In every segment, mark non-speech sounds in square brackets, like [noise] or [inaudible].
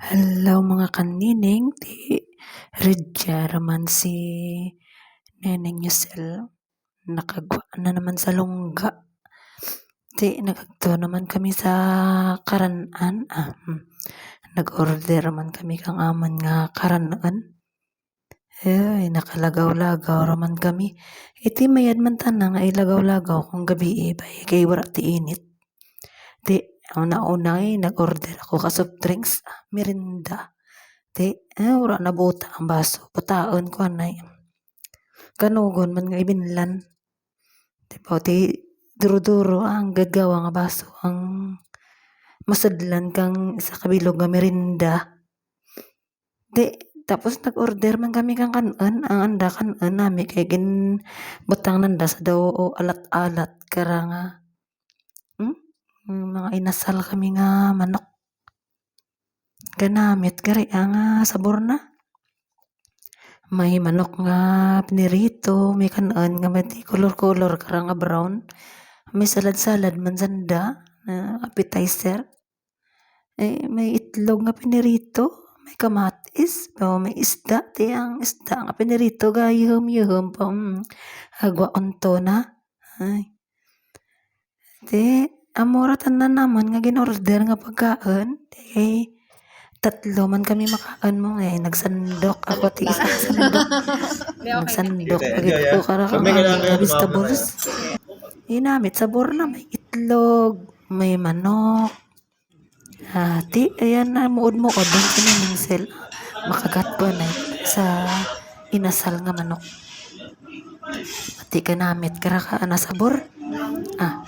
Hello mga kanining, ti Ridya raman si Neneng Yusel. Nakagwa na naman sa lungga. Ti nagagto naman kami sa karanaan. Ah, hmm. Nag-order man kami kang aman nga karanaan. Ay, nakalagaw-lagaw raman kami. Iti mayad man tanang ay lagaw-lagaw kung gabi ibay kay wala ti init. Ti una-una ay nag-order ako ka soft drinks, merinda. Ti eh, wala na buta ang baso. Putaon ko anay. Kanugon man nga ibinlan. Ti bao ti duro-duro ang gagawa nga baso ang masadlan kang isa kabilog nga merinda. Di tapos nag-order man kami kang kanon, ang anda kanon nami kay gin butang nanda sa daw o alat-alat kara nga hmm? Mga inasal kami nga manok. Ganamit gari nga sabor na. May manok nga pinirito, may kanon nga may color-color kara nga brown. May salad-salad man na appetizer. Eh, may itlog nga pinirito, may kamatis, o may isda, ti ang isda nga pinirito ga yuhom-yuhom pa. Mm. Agwa unto na. Ay. Ti amora tanan naman nga ginorder nga pagkaan. Ti tatlo man kami makaan mo eh nagsandok ako ti isa ka sandok. [laughs] nagsandok pagit ko kara kailangan mga vegetables. Inamit sabor na may itlog, may manok. Hati, ayan na muod-muod din sa naming sel. Makagat ko na sa inasal nga manok. Pati ka namit kara ka na sabor. Ah.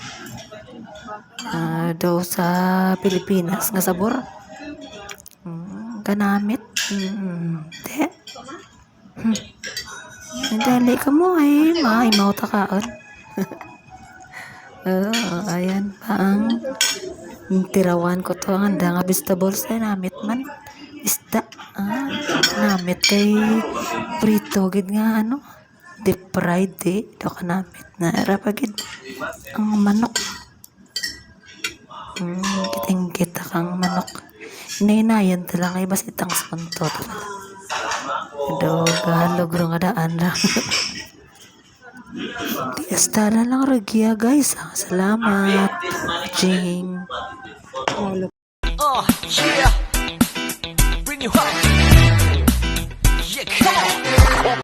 Ah, daw sa Pilipinas nga sabor. Mm, kanamit. Mm. Hmm. Dali ka mo ay maimaw takaon. [laughs] Oo, ayan pa ang tirawan ko to ang nga vegetables ay namit man. Isda. Ah, namit kay prito gid nga ano. Deep fried eh. Do ka namit na rapagid ang manok. Hmm, kiting kita kang manok. Inainayan talaga kay bas itang skonto. Dog, halog ro nga daan ra. Di estara lang regia guys. Salamat. Jing. Oh, yeah. Bring you up. Yeah, come on.